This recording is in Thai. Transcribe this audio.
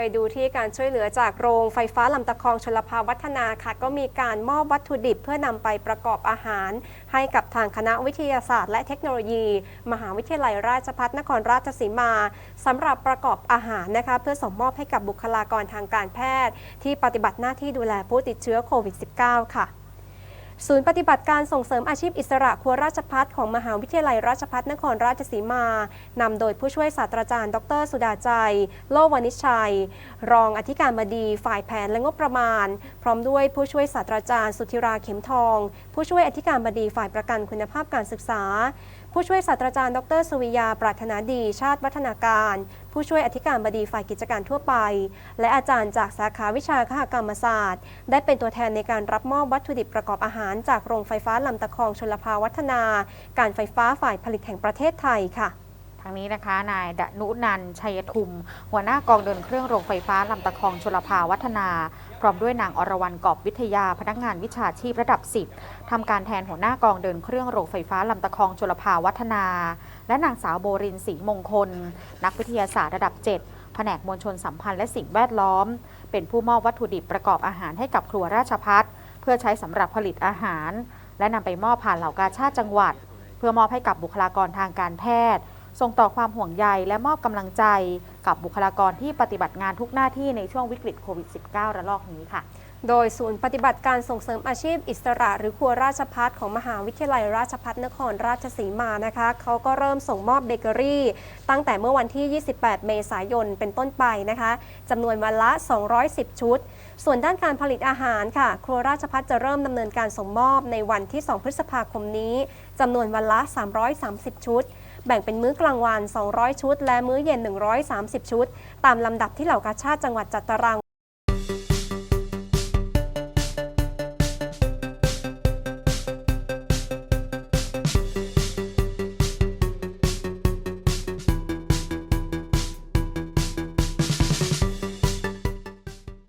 ไปดูที่การช่วยเหลือจากโรงไฟฟ้าลำตะคองชลภาวัฒนาค่ะ ก็มีการมอบวัตถุดิบเพื่อนำไปประกอบอาหาร ให้กับทางคณะวิทยาศาสตร์ และเทคโนโลยี มหาวิทยาลัยราชภัฏนครราชสีมาสำหรับประกอบอาหารนะคะ เพื่อส่งมอบให้กับบุคลากรทางการแพทย์ ที่ปฏิบัติหน้าที่ดูแลผู้ติดเชื้อโควิด -19 ค่ะ ศูนย์ปฏิบัติการส่งเสริมอาชีพอิสระครัวราชพัฒของมหาวิทยาลัยราชพัฒนครราชสีมานำโดยผู้ช่วยศาสตราจารย์ ดร สุดาใจ โลวานิชัย รองอธิการบดีฝ่ายแผนและงบประมาณ พร้อมด้วยผู้ช่วยศาสตราจารย์ สุธิราเข็มทอง ผู้ช่วยอธิการบดีฝ่ายประกันคุณภาพการศึกษาผู้ช่วยศาสตราจารย์ ดรสุวิยา ปรารถนาดี ชาติวัฒนาการ ผู้ช่วยอธิการบดีฝ่ายกิจการทั่วไป และอาจารย์จากสาขาวิชาคหกรรมศาสตร์ ได้เป็นตัวแทนในการรับมอบวัตถุดิบประกอบอาหาร จากโรงไฟฟ้าลำตะคองชลภาวัฒนา การไฟฟ้าฝ่ายผลิตแห่งประเทศไทยค่ะ ทางนี้นะคะนายดนุนันชัยทุม หัวหน้ากองเดินเครื่องโรงไฟฟ้าลำตะคองชลภาวัฒนา พร้อมด้วยนางอรวรรณกอบวิทยาพนักงานวิชาชีพระดับ 10ทำการแทนหัวหน้ากองเดินเครื่องโรงไฟฟ้าลำตะคองชลภาวัฒนา และนางสาวโบรินศรีมงคล นักวิทยาศาสตร์ระดับ 7 แผนกมวลชนสัมพันธ์และสิ่งแวดล้อม เป็นผู้มอบวัตถุดิบประกอบอาหารให้กับครัวราชพัฒเพื่อใช้สำหรับผลิตอาหาร และนำไปมอบผ่านเหล่ากาชาติจังหวัด เพื่อมอบให้กับบุคลากรทางการแพทย์ ส่งต่อความห่วงใยและมอบกำลังใจกับบุคลากรที่ปฏิบัติงานทุกหน้าที่ในช่วงวิกฤตโควิด -19 ระลอกนี้ค่ะ โดยศูนย์ปฏิบัติการส่งเสริมอาชีพอิสระ หรือครัวราชพัฒของมหาวิทยาลัยราชพัฒนครราชสีมานะคะ เขาก็เริ่มส่งมอบเบเกอรี่ ตั้งแต่เมื่อวันที่ 28 เมษายนเป็นต้นไปนะคะจำนวนวันละ 210 ชุดส่วนด้านการผลิตอาหารค่ะ ครัวราชพัฒจะเริ่มดำเนินการส่งมอบในวันที่ 2 พฤษภาคมนี้จำนวนวันละ 330 ชุด แบ่งเป็นมื้อกลางวัน 200 ชุด และมื้อเย็น 130 ชุด ตามลำดับที่เหล่ากาชาติจังหวัดจัดตาราง